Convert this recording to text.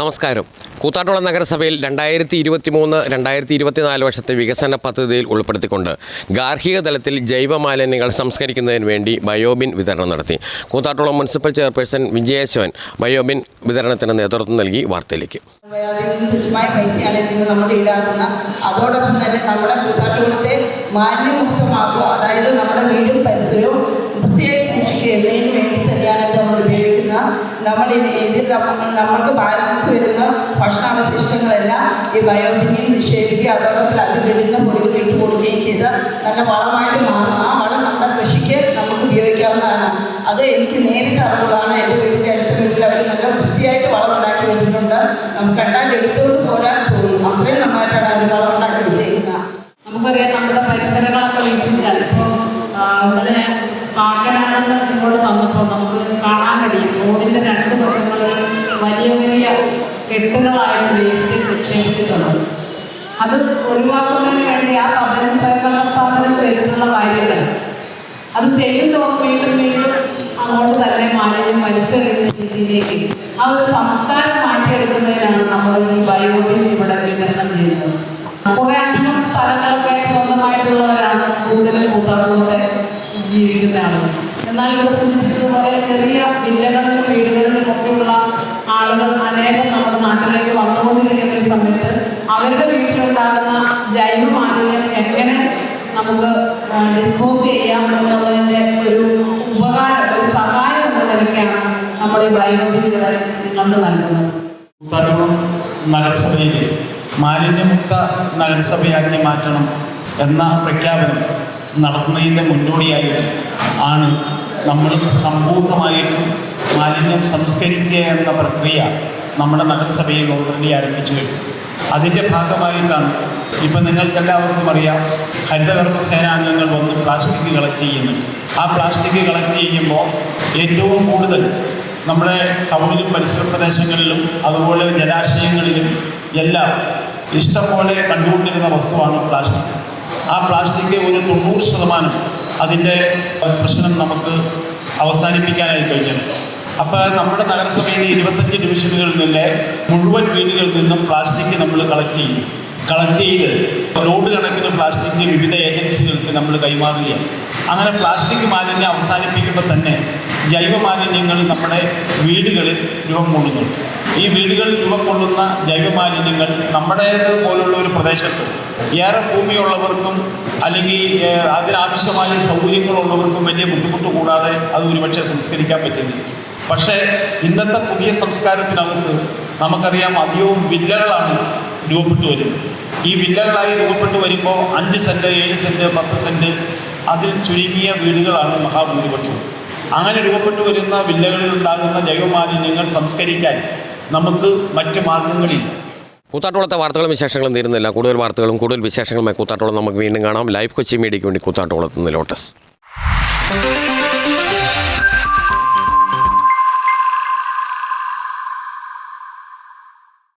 നമസ്കാരം. കൂത്താട്ടുള നഗരസഭയിൽ രണ്ടായിരത്തി ഇരുപത്തി മൂന്ന് രണ്ടായിരത്തി ഇരുപത്തിനാല് വർഷത്തെ വികസന പദ്ധതിയിൽ ഉൾപ്പെടുത്തിക്കൊണ്ട് ഗാർഹിക തലത്തിൽ ജൈവ മാലിന്യങ്ങൾ സംസ്കരിക്കുന്നതിന് വേണ്ടി ബയോബിൻ വിതരണം നടത്തി. കൂത്താട്ടുള മുനിസിപ്പൽ ചെയർപേഴ്സൺ വിജയേശ്വൻ ബയോബിൻ വിതരണത്തിന് നേതൃത്വം നൽകി വാർത്തയിലേക്ക്. അതോടൊപ്പം തന്നെ നമ്മുടെ കൂട്ടാട്ടുകുളത്തെ മാലിന്യമുക്തമാക്കുക അതായത് നമ്മുടെ വീടും പരിസരവും നമ്മൾ ഇത് ഇതിൽ നമ്മൾ നമ്മൾക്ക് ബാലൻസ് വരുന്ന ഭക്ഷണാവശിഷ്ടങ്ങളെല്ലാം ഈ ബയോബിനിൽ നിക്ഷേപിക്കുക അതോടൊപ്പം അത് വിടുന്ന പൊടികൾ ഇട്ട് കൊടുക്കുകയും ചെയ്ത് നല്ല വളമായിട്ട് മാറും. ആ വളം നമ്മുടെ കൃഷിക്ക് നമുക്ക് ഉപയോഗിക്കാവുന്നതാണ്. അത് എനിക്ക് നേരിട്ട് അറിവുള്ളതാണ്. എന്റെ വീടിന്റെ അടുത്ത വീട്ടിൽ അവർ നല്ല വൃത്തിയായിട്ട് വളം ഉണ്ടാക്കി വെച്ചിട്ടുണ്ട്. നമുക്ക് കണ്ടാൽ എടുത്തുകൊണ്ട് പോരാൻ തോന്നും. അത്രയും നന്നായിട്ടാണ് അവർ വളം ഉണ്ടാക്കി ചെയ്യുന്നത് നമുക്കറിയാം നമ്മുടെ പരിസരങ്ങളൊക്കെ വീട്ടിലാണ് ഇപ്പോൾ ഇന്നലെ ഞാൻ കെട്ടുകളായിട്ട് വേസ്റ്റ് നിക്ഷേപിച്ചിട്ടുണ്ട്. അത് ഒഴിവാക്കുന്നതിന് വേണ്ടി ആ തദ്ദേശ സ്വയംഭരണ സ്ഥാപനം ചെയ്തിട്ടുള്ള കാര്യങ്ങൾ. അത് ചെയ്യുമ്പോൾ വീണ്ടും വീണ്ടും അങ്ങോട്ട് തന്നെ മാലിന്യം വലിച്ചെറിയുന്ന രീതിയിലേക്ക് ആ ഒരു സംസ്കാരം മാറ്റിയെടുക്കുന്നതിനാണ് നമ്മൾ ഈ ബയോബിൻ ഇവിടെ വിതരണം ചെയ്യുന്നത്. കുറെ അധികം സ്ഥലങ്ങളൊക്കെ സ്വന്തമായിട്ടുള്ളവരാണ് കൂടുതലും കൂത്താടുകളൊക്കെ ജീവിക്കുന്ന ആളുകൾ എന്നാൽ ഇവിടെ സൂചിപ്പിച്ചതുപോലെ ചെറിയ വില്ലകളിലും വീടുകളിലും ഒക്കെയുള്ള ആളുകൾ നമുക്ക് ഡിസ്പോസ് ചെയ്യാം എന്നുള്ളതിന്റെ ഒരു ഉപകാരം ഒരു സഹായം എന്ന നിലയ്ക്കാണ് നമ്മൾ ഈ ബയോബിനുകൾ നിങ്ങൾക്ക് നൽകുന്നത്. നഗരസഭയിലെ മാലിന്യമുക്ത നഗരസഭയാക്കി മാറ്റണം എന്ന പ്രഖ്യാപനം നടത്തുന്നതിന്റെ മുന്നോടിയായിട്ട് ആണ് നമ്മൾ സമ്പൂർണമായിട്ടും മാലിന്യം സംസ്കരിക്കുക എന്ന പ്രക്രിയ നമ്മുടെ നഗരസഭയിൽ ഓൾറെഡി ആരംഭിച്ചു അതിന്റെ ഭാഗമായിട്ടാണ് ഇപ്പം നിങ്ങൾക്കെല്ലാവർക്കും അറിയാം ഹരിതകർമ്മ സേനാംഗങ്ങൾ വന്ന് പ്ലാസ്റ്റിക് കളക്ട് ചെയ്യുന്നു. ആ പ്ലാസ്റ്റിക് കളക്ട് ചെയ്യുമ്പോൾ ഏറ്റവും കൂടുതൽ നമ്മുടെ ടൗണിലും പരിസര പ്രദേശങ്ങളിലും അതുപോലെ ജലാശയങ്ങളിലും എല്ലാം ഇഷ്ടംപോലെ കണ്ടുകൊണ്ടിരുന്ന വസ്തുവാണ് പ്ലാസ്റ്റിക് ആ പ്ലാസ്റ്റിക് ഒരു തൊണ്ണൂറ് ശതമാനം അതിന്റെ പ്രശ്നം നമുക്ക് അവസാനിപ്പിക്കാനായി കഴിഞ്ഞു. അപ്പോൾ നമ്മുടെ നഗരസഭയിലെ ഇരുപത്തഞ്ച് ഡിവിഷനുകളിൽ നിന്നിലെ മുഴുവൻ വീടുകളിൽ നിന്നും പ്ലാസ്റ്റിക് നമ്മൾ കളക്ട് ചെയ്യും കളക്ട് ചെയ്ത്. ലോഡ് കണക്കിന് പ്ലാസ്റ്റിക് വിവിധ ഏജൻസികൾക്ക് നമ്മൾ കൈമാറുകയാണ്. അങ്ങനെ പ്ലാസ്റ്റിക് മാലിന്യം അവസാനിപ്പിക്കുമ്പോൾ തന്നെ ജൈവ മാലിന്യങ്ങൾ നമ്മുടെ വീടുകളിൽ രൂപം കൊള്ളുന്നുണ്ട് ഈ വീടുകളിൽ രൂപം കൊള്ളുന്ന ജൈവ മാലിന്യങ്ങൾ നമ്മുടേത് പോലുള്ള ഒരു പ്രദേശത്ത് ഏറെ ഭൂമിയുള്ളവർക്കും അല്ലെങ്കിൽ അതിനാവശ്യമായ സൗകര്യങ്ങളുള്ളവർക്കും വലിയ ബുദ്ധിമുട്ട് കൂടാതെ അത് ഒരുപക്ഷെ സംസ്കരിക്കാൻ പറ്റുന്നില്ല. പക്ഷേ ഇന്നത്തെ പുതിയ സംസ്കാരത്തിനകത്ത് നമുക്കറിയാം അധികവും വില്ലകളാണ് രൂപപ്പെട്ടു വരുന്നത്. ഈ വില്ലകളായി രൂപപ്പെട്ടു വരുമ്പോൾ അഞ്ച് സെന്റ് ഏഴ് സെന്റ് പത്ത് സെന്റ് അതിൽ ചുരുങ്ങിയ വീടുകളാണ് മഹാഭൂരിപക്ഷവും അങ്ങനെ രൂപപ്പെട്ടു വരുന്ന വില്ലകളിൽ ഉണ്ടാകുന്ന ജൈവമാലിന്യങ്ങൾ സംസ്കരിക്കാൻ നമുക്ക് മറ്റു മാർഗങ്ങളില്ല. കൂത്താട്ടോളത്തെ വാർത്തകളും വിശേഷങ്ങളും തീരുന്നില്ല. കൂടുതൽ വാർത്തകളും കൂടുതൽ വിശേഷങ്ങളുമായി കൂത്താട്ടോളം നമുക്ക് വീണ്ടും കാണാം. ലൈവ് കൊച്ചി മീഡിയയ്ക്ക് വേണ്ടി കൂത്താട്ടുളത്ത് നിന്ന് ലോട്ടസ്.